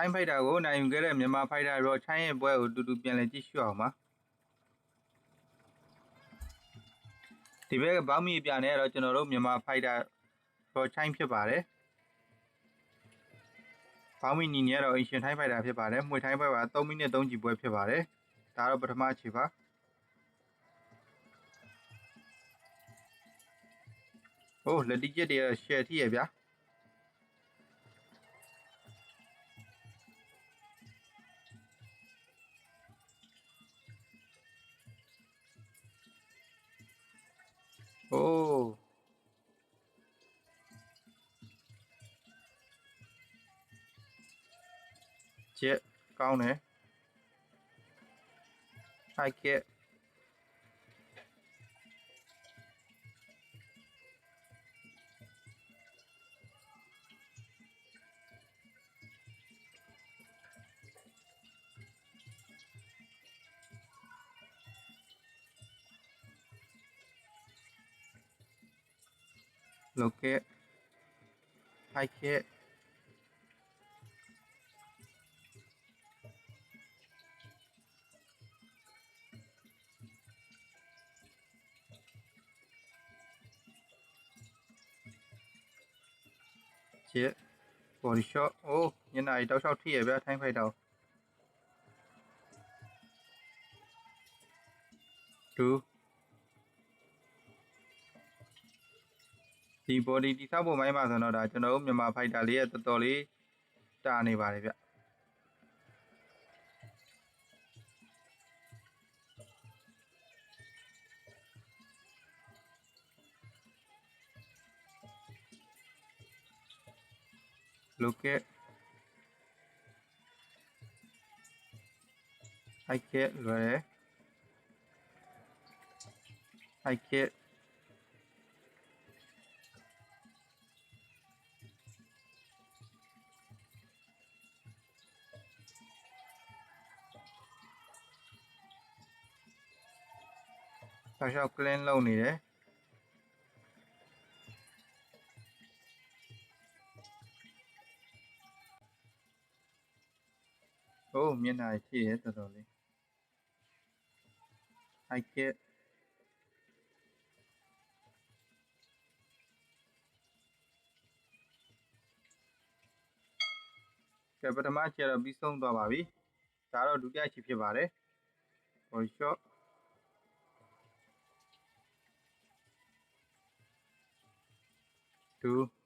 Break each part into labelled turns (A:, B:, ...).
A: ထိုင်းဖိုက်တာကိုနိုင်ယူခဲ့တဲ့မြန်မာဖိုက်တာရောချိုင်းရဲ့ပွဲကိုတူတူပြန်လည်ကြည့်ရှုအောင်ပါဒီဘက်ကဘောင်းမီပြနေတော့ကျွန်တော်တို့မြန်မာဖိုက်တာရောချိုင်းဖြစ်ပါတယ်ဘောင်းမီနီနေကတော့အင်ရှင်ထိုင်းဖိုက်တာဖြစ်ပါတယ်မှွေထိုင်းပွဲပါ3မိနစ်3ကြည့်ပွဲဖြစ်ပါတယ်ဒါတော့ပထမခြေပါโอ้လက်တိကျက်တွေရှယ်ထိရဗျာ chế cao này hai kia? Lục kia. Hai kia? ချစ် body shot โอ้ညနေတောက်လျှောက်ထိရဗျာထိုင်းဖိုက်တော့2ဒီ body တိဆောက်ပုံပိုင်းမှာဆိုတော့ဒါကျွန်တော်တို့မြန်မာဖိုက်တာလေးရဲ့တော်တော်လေးတာနေပါတယ်ဗျ look at I get လွယ်တယ် I get ဆောက်ရှောက် clean လုပ်နေတယ် โอ้မျက်နှာကြီးထိတယ်တော်တော်လေး I get ကဲပထမခြေတော့ပြီးဆုံးသွားပါပြီဒါတော့ဒုတိယခြေဖြစ်ပါတယ်ဟို shot 2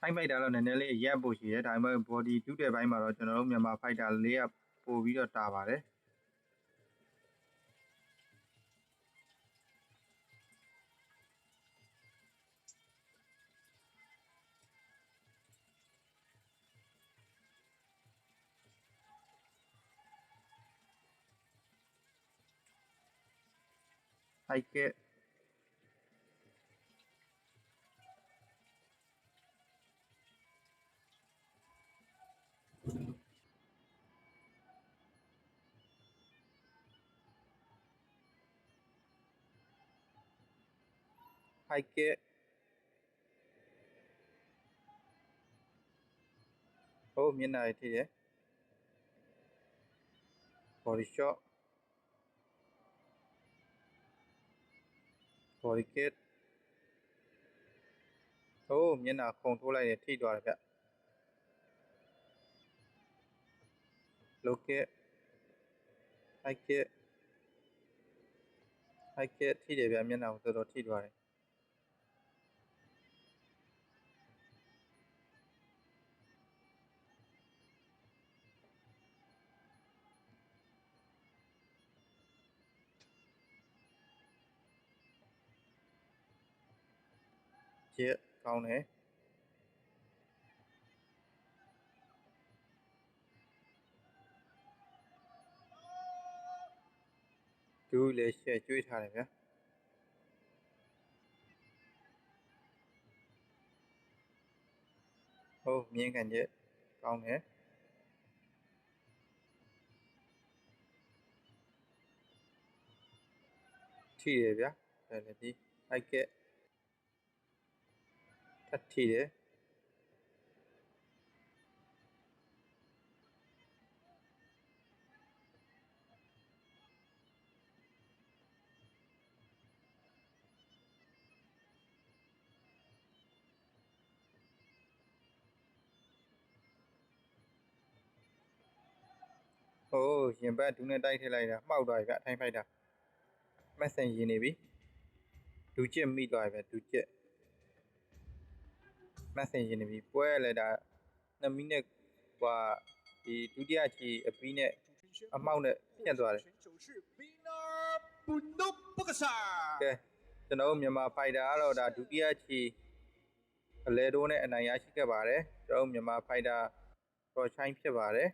A: ထိုင်းဖိုက်တာတော့နည်းနည်းလေးရက်ဖို့ရှိတယ်ဒါပေမဲ့ body တူးတဲ့ဘိုင်းမှာတော့ကျွန်တော်တို့မြန်မာဖိုက်တာလေးကပို့ပြီးတော့တာပါတယ်ဟိုက်က က်ဟိုက်ကက်ဟိုမျက်နှာကြီးထိတယ် body shot body kit ဟိုမျက်နှာခုံထိုးလိုက်ရင်ထိသွားတယ်ဗျ look at i get i get ထိတယ်ဗျမျက်နှာကိုတော်တော်ထိသွားတယ်ကျက်ကောင်းတယ်ဒူးလည်းရှက်ကျွေးထားတယ်ဗျာဟုတ်မြင်းကန်ကျက်ကောင်းတယ်ထိတယ်ဗျာဒါလည်းဒီ I get ထပ်ထိတယ်ဟိုးရင်ဘတ်ဒူးနဲ့တိုက်ထည့်လိုက်တာမှောက်သွားပြီဗျအထို မှတ်စဉ်ရင်နေပြီပွဲရလဲဒါ2မိနစ်ဟိုဒီဒုတိယချီအပီးနဲ့အမောက်နဲ့ပြန်သွားတယ်ကဲကျွန်တော်မြန်မာဖိုက်တာကတော့ဒါဒုတိယချီအလဲတိုးနဲ့အနိုင်ရရှိခဲ့ပါတယ်ကျွန်တော်မြန်မာဖိုက်တာတော်ချိုင်းဖြစ်ပါတယ်